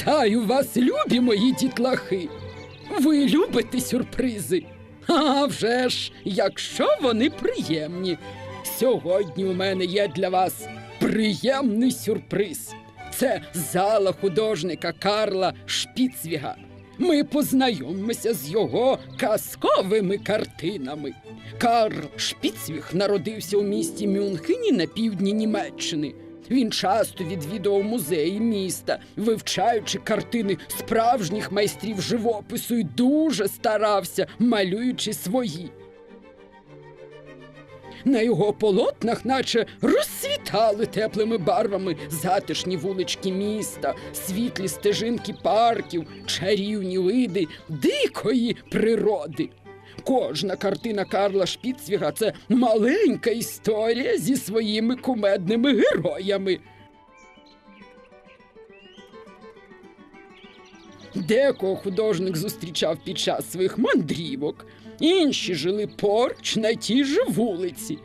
Вітаю вас, любі мої дітлахи. Ви любите сюрпризи? А вже ж, якщо вони приємні. Сьогодні у мене є для вас приємний сюрприз. Це зала художника Карла Шпіцвіга. Ми познайомимося з його казковими картинами. Карл Шпіцвіг народився у місті Мюнхені на півдні Німеччини. Він часто відвідував музеї міста, вивчаючи картини справжніх майстрів живопису і дуже старався, малюючи свої. На його полотнах, наче розсвітали теплими барвами затишні вулички міста, світлі стежинки парків, чарівні види дикої природи. Кожна картина Карла Шпіцвіга це маленька історія зі своїми кумедними героями. Декого художник зустрічав під час своїх мандрівок, інші жили поруч на тій же вулиці.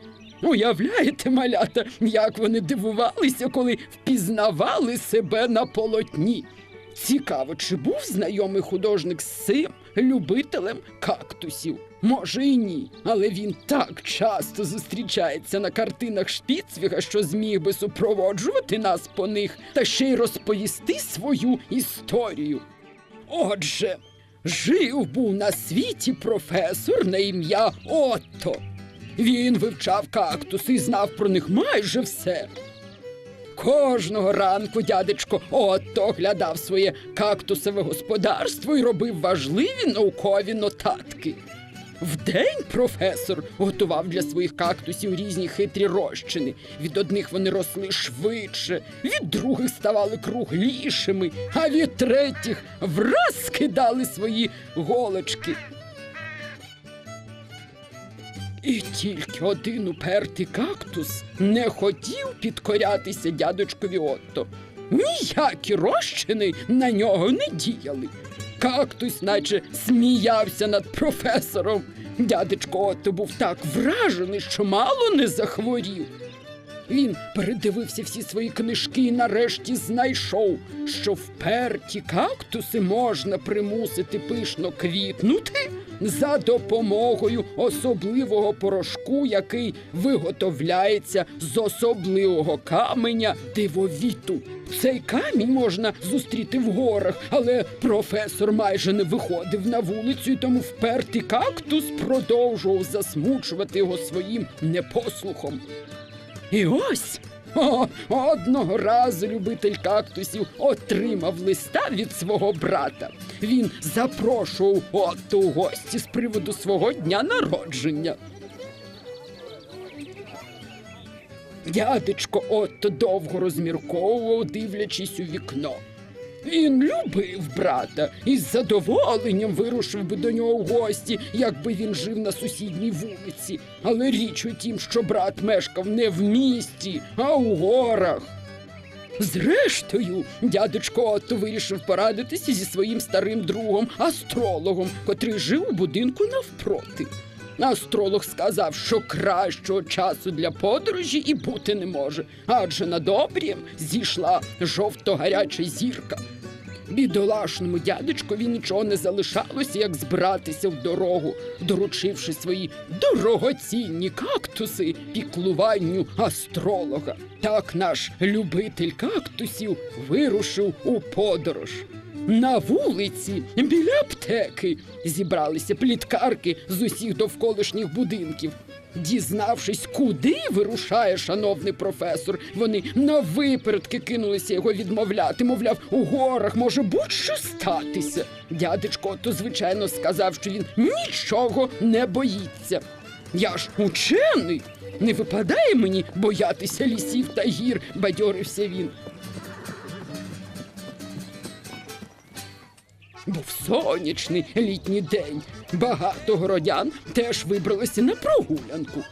Уявляєте, малята, як вони дивувалися, коли впізнавали себе на полотні. Цікаво, чи був знайомий художник з цим любителем кактусів? Може і ні, але він так часто зустрічається на картинах Шпіцвіга, що зміг би супроводжувати нас по них та ще й розповісти свою історію. Отже, жив був на світі професор на ім'я Отто. Він вивчав кактуси і знав про них майже все. Кожного ранку дядечко Отто оглядав своє кактусове господарство і робив важливі наукові нотатки. Вдень професор готував для своїх кактусів різні хитрі розчини. Від одних вони росли швидше, від других ставали круглішими, а від третіх враз скидали свої голочки. І тільки один упертий кактус не хотів підкорятися дядечкові Отто. Ніякі розчини на нього не діяли. Кактус, наче сміявся над професором. Дядечко Отто був так вражений, що мало не захворів. Він передивився всі свої книжки і нарешті знайшов, що вперті кактуси можна примусити пишно квітнути за допомогою особливого порошку, який виготовляється з особливого каменя дивовіту. Цей камінь можна зустріти в горах, але професор майже не виходив на вулицю, тому впертий кактус продовжував засмучувати його своїм непослухом. І ось о, одного разу любитель кактусів отримав листа від свого брата. Він запрошував Отто у гості з приводу свого дня народження. Дядечко Отто довго розмірковував, дивлячись у вікно. Він любив брата і з задоволенням вирушив би до нього в гості, якби він жив на сусідній вулиці. Але річ у тім, що брат мешкав не в місті, а у горах. Зрештою, дядечко Отто вирішив порадитися зі своїм старим другом, астрологом, котрий жив у будинку навпроти. Астролог сказав, що кращого часу для подорожі і бути не може, адже над обрієм зійшла жовто-гаряча зірка. Бідолашному дядечкові нічого не залишалося, як збиратися в дорогу, доручивши свої дорогоцінні кактуси піклуванню астролога. Так наш любитель кактусів вирушив у подорож. На вулиці біля аптеки зібралися пліткарки з усіх довколишніх будинків. Дізнавшись, куди вирушає шановний професор, вони на випередки кинулися його відмовляти. Мовляв, у горах може будь-що статися. Дядечко то, звичайно, сказав, що він нічого не боїться. Я ж учений. Не випадає мені боятися лісів та гір, бадьорився він. Був сонячний літній день. Багато городян теж вибралися на прогулянку.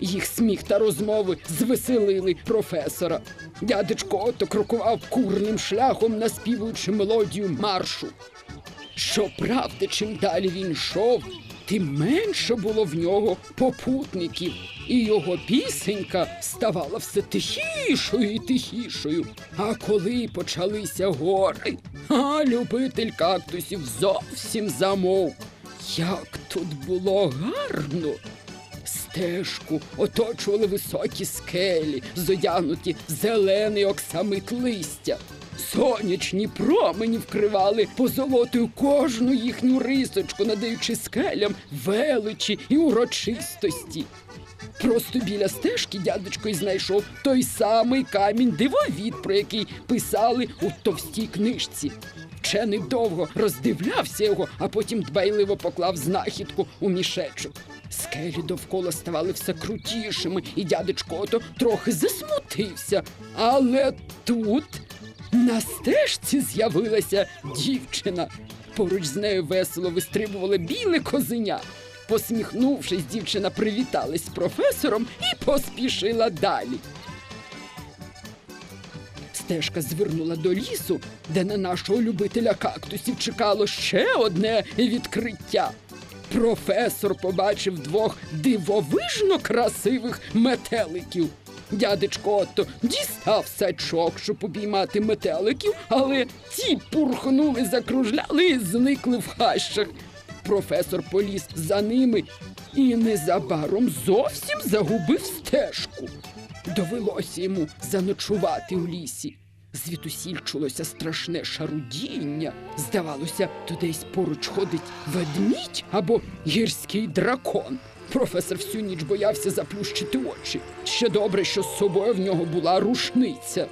Їх сміх та розмови звеселили професора. Дядечко Ото крокував курним шляхом, наспівуючи мелодію маршу. Щоправда, чим далі він йшов, тим менше було в нього попутників, і його пісенька ставала все тихішою і тихішою. А коли почалися гори, а любитель кактусів зовсім замовк. Як тут було гарно! Стежку оточували високі скелі, зодягнуті зелений оксамит листя. Сонячні промені вкривали позолотою кожну їхню рисочку, надаючи скелям величі і урочистості. Просто біля стежки дядечко й знайшов той самий камінь дивовід, про який писали у товстій книжці. Вчений довго роздивлявся його, а потім дбайливо поклав знахідку у мішечок. Скелі довкола ставали все крутішими, і дядечко ото трохи засмутився. Але тут на стежці з'явилася дівчина. Поруч з нею весело вистрибувало біле козеня. Посміхнувшись, дівчина привіталась з професором і поспішила далі. Стежка звернула до лісу, де на нашого любителя кактусів чекало ще одне відкриття. Професор побачив двох дивовижно красивих метеликів. Дядечко Отто дістав сачок, щоб обіймати метеликів, але ті пурхнули, закружляли і зникли в хащах. Професор поліз за ними і незабаром зовсім загубив стежку. Довелося йому заночувати у лісі. Звідусіль чулося страшне шарудіння. Здавалося, то десь поруч ходить ведмідь або гірський дракон. Професор всю ніч боявся заплющити очі. Ще добре, що з собою в нього була рушниця.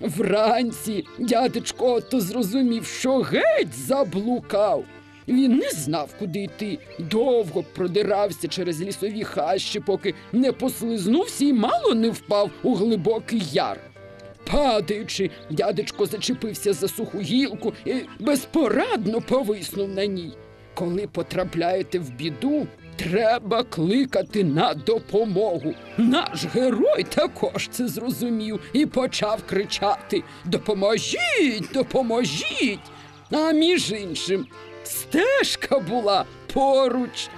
Вранці дядечко Отто зрозумів, що геть заблукав. Він не знав, куди йти. Довго продирався через лісові хащі, поки не послизнувся і мало не впав у глибокий яр. Падаючи, дядечко зачепився за суху гілку і безпорадно повиснув на ній. Коли потрапляєте в біду, треба кликати на допомогу. Наш герой також це зрозумів і почав кричати: Допоможіть, допоможіть! А між іншим, стежка була поруч,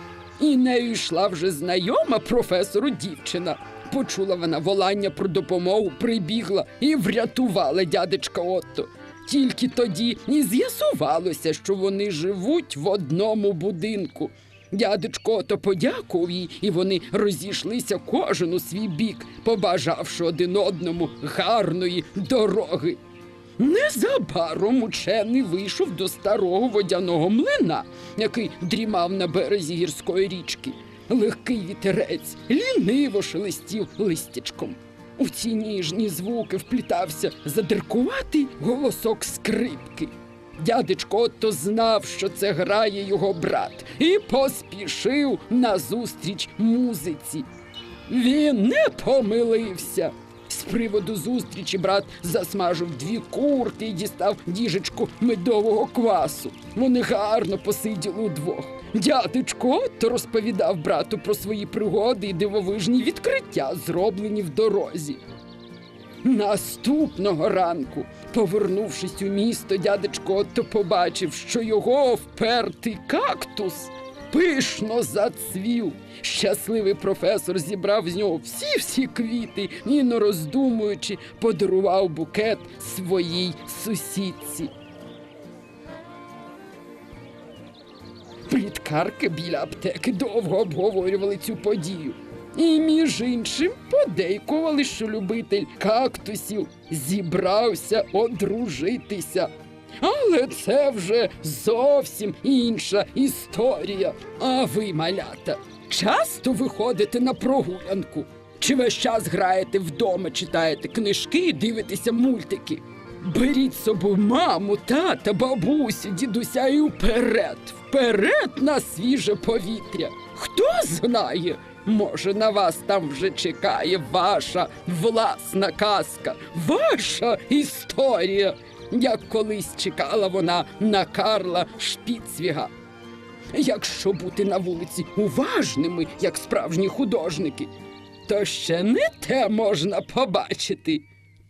і нею йшла вже знайома професору дівчина. Почула вона волання про допомогу, прибігла і врятувала дядечка Отто. Тільки тоді і з'ясувалося, що вони живуть в одному будинку. Дядечко Отто подякував їй, і вони розійшлися кожен у свій бік, побажавши один одному гарної дороги. Незабаром учений вийшов до старого водяного млина, який дрімав на березі гірської річки. Легкий вітерець ліниво шелестів листячком. У ці ніжні звуки вплітався задиркуватий голосок скрипки. Дядечко Отто знав, що це грає його брат, і поспішив назустріч музиці. Він не помилився. З приводу зустрічі брат засмажив дві курки і дістав діжечку медового квасу. Вони гарно посиділи удвох. Дядечко Отто розповідав брату про свої пригоди і дивовижні відкриття, зроблені в дорозі. Наступного ранку, повернувшись у місто, дядечко Отто побачив, що його впертий кактус пишно зацвів. Щасливий професор зібрав з нього всі-всі квіти і, не роздумуючи, подарував букет своїй сусідці. Пліткарки біля аптеки довго обговорювали цю подію. І між іншим подейкували, що любитель кактусів зібрався одружитися. Але це вже зовсім інша історія. А ви, малята, часто виходите на прогулянку? Чи весь час граєте вдома, читаєте книжки і дивитеся мультики? Беріть з собою маму, тата, бабусю, дідуся і вперед, вперед на свіже повітря. Хто знає, може на вас там вже чекає ваша власна казка, ваша історія, як колись чекала вона на Карла Шпіцвіга. Якщо бути на вулиці уважними, як справжні художники, то ще не те можна побачити.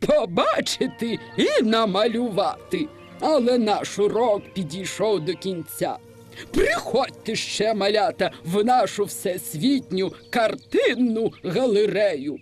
Побачити і намалювати. Але наш урок підійшов до кінця. Приходьте ще, малята, в нашу всесвітню картинну галерею.